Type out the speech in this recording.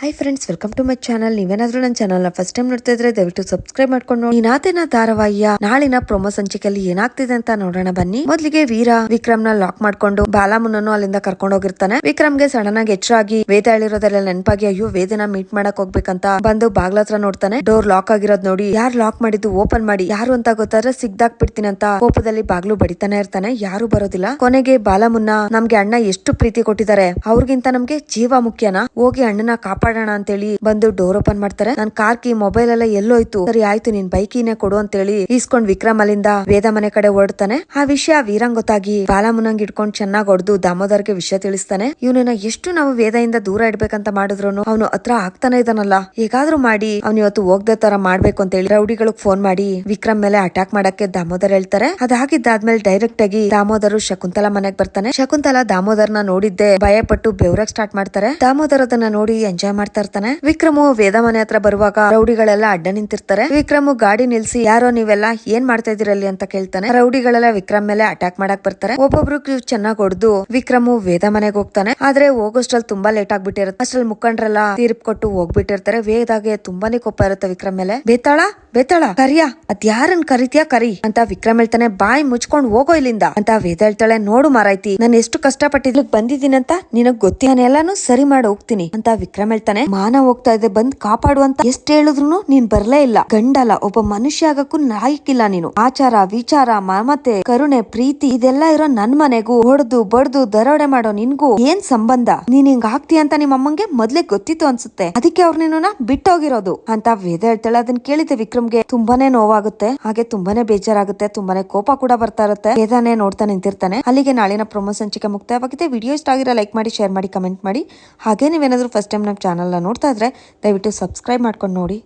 Hi friends welcome to my channel ನೀವೇನಾದ್ರೂ ನನ್ನ ಚಾನಲ್ನ ಫಸ್ಟ್ ಟೈಮ್ ನೋಡ್ತಾ ಇದ್ರೆ ದಯವಿಟ್ಟು ಸಬ್ಸ್ಕ್ರೈಬ್ ಮಾಡ್ಕೊಂಡು ನೋಡಿ. ನಾತೇನ ಧಾರಾವಾಹಿಯ ನಾಳಿನ ಪ್ರೊಮೋ ಸಂಚಿಕೆಯಲ್ಲಿ ಏನಾಗ್ತಿದೆ ಅಂತ ನೋಡೋಣ ಬನ್ನಿ. ಮೊದಲಿಗೆ ವೀರ ವಿಕ್ರಮ್ನ ಲಾಕ್ ಮಾಡ್ಕೊಂಡು ಬಾಲಾಮುನನ್ನು ಅಲ್ಲಿಂದ ಕರ್ಕೊಂಡು ಹೋಗಿರ್ತಾನೆ. ವಿಕ್ರಮ್ಗೆ ಸಡನ್ ಆಗಿ ಹೆಚ್ಚಾಗಿ ವೇದ ಹೇಳಿರೋದೆಲ್ಲ ನೆನಪಾಗಿ ಅಯ್ಯೋ, ವೇದನ ಮೀಟ್ ಮಾಡಕ್ ಹೋಗ್ಬೇಕಂತ ಬಂದು ಬಾಗ್ಲ ಹತ್ರ ನೋಡ್ತಾನೆ. ಡೋರ್ ಲಾಕ್ ಆಗಿರೋದ್ ನೋಡಿ. ಯಾರು ಲಾಕ್ ಮಾಡಿದ್ದು ಓಪನ್ ಮಾಡಿ. ಯಾರು ಅಂತ ಗೊತ್ತಾದ್ರೆ ಸಿಗ್ದಾಕ್ ಬಿಡ್ತೀನಿ ಅಂತ ಕೋಪದಲ್ಲಿ ಬಾಗ್ಲು ಬಡಿತಾನೆ ಇರ್ತಾನೆ. ಯಾರು ಬರೋದಿಲ್ಲ. ಕೊನೆಗೆ ಬಾಲಮುನ್ನ ನಮ್ಗೆ ಅಣ್ಣ ಎಷ್ಟು ಪ್ರೀತಿ ಕೊಟ್ಟಿದ್ದಾರೆ. ಅವ್ರಿಗಿಂತ ನಮ್ಗೆ ಜೀವ ಮುಖ್ಯನಾ? ಹೋಗಿ ಅಣ್ಣನ ಕಾಪಾಡೋಣ ಅಂತೇಳಿ ಬಂದು ಡೋರ್ ಓಪನ್ ಮಾಡ್ತಾರೆ. ನನ್ ಕಾರ್ ಕಿ ಮೊಬೈಲ್ ಎಲ್ಲ ಎಲ್ಲೋಯ್ತು. ಸರಿ ಆಯ್ತು, ನಿನ್ ಬೈಕಿನೇ ಕೊಡು ಅಂತೇಳಿ ಈಸ್ಕೊಂಡ್ ವಿಕ್ರಮ್ ಅಲ್ಲಿಂದ ವೇದ ಮನೆ ಕಡೆ ಓಡ್ತಾನೆ. ಆ ವಿಷಯ ವೀರಂಗ್ ಗೊತ್ತಾಗಿ ಬಾಲಮುನಂಗ್ ಇಟ್ಕೊಂಡ್ ಚೆನ್ನಾಗ್ ಹೊಡೆದು ದಾಮೋದರ್ಗೆ ವಿಷಯ ತಿಳಿಸ್ತಾನೆ. ಇವನನ್ನ ಎಷ್ಟು ನಾವು ವೇದದಿಂದ ದೂರ ಇಡ್ಬೇಕಂತ ಮಾಡಿದ್ರು ಅವನು ಹತ್ರ ಆಗ್ತಾನೆ ಇದಾನಲ್ಲ. ಹೇಗಾದ್ರೂ ಮಾಡಿ ಅವ್ನ ಇವತ್ತು ಹೋಗ್ದ ತರ ಮಾಡ್ಬೇಕು ಅಂತ ಹೇಳಿ ರೌಡಿಗಳಿಗೆ ಫೋನ್ ಮಾಡಿ ವಿಕ್ರಮ್ ಮೇಲೆ ಅಟ್ಯಾಕ್ ಮಾಡಕ್ಕೆ ದಾಮೋದರ್ ಹೇಳ್ತಾರೆ. ಅದಾಗಿದ್ದಾದ್ಮೇಲೆ ಡೈರೆಕ್ಟ್ ಆಗಿ ದಾಮೋದರು ಶಕುಂತಲಾ ಮನೆಗ್ ಬರ್ತಾನೆ. ಶಕುಂತಲಾ ದಾಮೋದರ್ನ ನೋಡಿದ್ದೆ ಭಯಪಟ್ಟು ಬೆವರಕ್ ಸ್ಟಾರ್ಟ್ ಮಾಡ್ತಾರೆ. ದಾಮೋದರ್ ಅದನ್ನ ನೋಡಿ ಎಂಜಾಯ್ ಮಾಡ್ತಾ ಇರ್ತಾನೆ. ವಿಕ್ರಮು ವೇದ ಮನೆ ಹತ್ರ ಬರುವಾಗ ರೌಡಿಗಳೆಲ್ಲ ಅಡ್ಡ ನಿಂತಿರ್ತಾರೆ. ವಿಕ್ರಮ್ ಗಾಡಿ ನಿಲ್ಸಿ, ಯಾರೋ ನೀವೆಲ್ಲ ಏನ್ ಮಾಡ್ತಾ ಇದೀರಲ್ಲಿ ಅಂತ ಕೇಳ್ತಾನೆ. ರೌಡಿಗಳೆಲ್ಲ ವಿಕ್ರಮ್ ಮೇಲೆ ಅಟ್ಯಾಕ್ ಮಾಡಕ್ ಬರ್ತಾರೆ. ಒಬ್ಬೊಬ್ರು ಚೆನ್ನಾಗ್ ಹೊಡೆದು ವಿಕ್ರಮು ವೇದ ಮನೆಗೆ ಹೋಗ್ತಾನೆ. ಆದ್ರೆ ಹೋಗೋಷ್ಟ್ರಲ್ಲಿ ತುಂಬಾ ಲೇಟ್ ಆಗ್ಬಿಟ್ಟಿರುತ್ತೆ. ಅಷ್ಟ್ರಲ್ಲಿ ಮುಖಂಡ್ರೆಲ್ಲ ತೀರ್ಪ್ ಕೊಟ್ಟು ಹೋಗ್ಬಿಟ್ಟಿರ್ತಾರೆ. ವೇದಾಗೆ ತುಂಬಾನೇ ಕೋಪ ಇರುತ್ತೆ ವಿಕ್ರಮ್ ಮೇಲೆ. ಬೇತಾಳ ಬೇತಾಳ, ಕರಿಯ. ಅದ್ ಯಾರನ್ ಕರಿತೀಯ ಕರಿ? ಅಂತ ವಿಕ್ರಮ್ ಹೇಳ್ತಾನೆ. ಬಾಯಿ ಮುಚ್ಕೊಂಡು ಹೋಗೋ ಇಲ್ಲಿಂದ. ಅಂತ ವೇದ ಹೇಳ್ತಾಳೆ. ನೋಡು ಮಾರಾಯ್ತಿ, ನಾನು ಎಷ್ಟು ಕಷ್ಟಪಟ್ಟಿದ್ಲು ಬಂದಿದ್ದೀನಿ ಅಂತ ನಿನಗ್ ಗೊತ್ತಿ ನಾನು ಎಲ್ಲಾನು ಸರಿ ಮಾಡಿ ಹೋಗ್ತೀನಿ. ಅಂತ ವಿಕ್ರಮ್ ಹೇಳ್ತಾನೆ. ಮಾನ ಹೋಗ್ತಾ ಇದೆ, ಬಂದ್ ಕಾಪಾಡುವಂತ ಎಷ್ಟ್ ಹೇಳಿದ್ರು ನೀನ್ ಬರ್ಲೇ ಇಲ್ಲ. ಗಂಡಲ್ಲ, ಒಬ್ಬ ಮನುಷ್ಯ ಆಗಕ್ಕೂ ನಾಯಕಿಲ್ಲ ನೀನು. ಆಚಾರ, ವಿಚಾರ, ಮಮತೆ, ಕರುಣೆ, ಪ್ರೀತಿ, ಇದೆಲ್ಲ ಇರೋ ನನ್ ಮನೆಗೂ, ಹೊಡೆದು, ಬಡ್ದು, ದರೋಡೆ ಮಾಡೋ ನಿನ್ಗೂ ಏನ್ ಸಂಬಂಧ? ನೀನ್ ಹಿಂಗ್ ಆಗ್ತೀಯ ಅಂತ ನಿಮ್ಮ ಅಮ್ಮಂಗೆ ಮೊದ್ಲೇ ಗೊತ್ತಿತ್ತು ಅನ್ಸುತ್ತೆ. ಅದಕ್ಕೆ ಅವ್ರ ನಿನ್ನ ಬಿಟ್ಟೋಗಿರೋದು. ಅಂತ ವೇದ ಹೇಳ್ತಾಳೆ. ಅದನ್ನ ಕೇಳಿದೆ ವಿಕ್ರಮ್ಗೆ. ತುಂಬಾನೇ ನೋವಾಗುತ್ತೆ. ಹಾಗೆ ತುಂಬಾನೇ ಬೇಜಾರಾಗುತ್ತೆ. ತುಂಬಾನೇ ಕೋಪ ಕೂಡ ಬರ್ತಾ ಇರುತ್ತೆ. ವೇದಾನೇ ನೋಡ್ತಾ ನಿಂತಿರ್ತಾನೆ. ಅಲ್ಲಿಗೆ ನಾಳಿನ ಪ್ರೊಮೋ ಸಂಚಿಕೆ ಮುಕ್ತಾಯವಾಗಿದೆ. ವಿಡಿಯೋ ಇಷ್ಟ ಆಗಿರೋ ಲೈಕ್ ಮಾಡಿ, ಶೇರ್ ಮಾಡಿ, ಕಮೆಂಟ್ ಮಾಡಿ. ಹಾಗೆ ನೀವೇನಾದ್ರೂ ಫಸ್ಟ್ ಟೈಮ್ ನಮ್ಮ ಚಾನಲ್ನ ನೋಡ್ತಾ ಇದ್ರೆ ದಯವಿಟ್ಟು ಸಬ್ಸ್ಕ್ರೈಬ್ ಮಾಡ್ಕೊಂಡು ನೋಡಿ.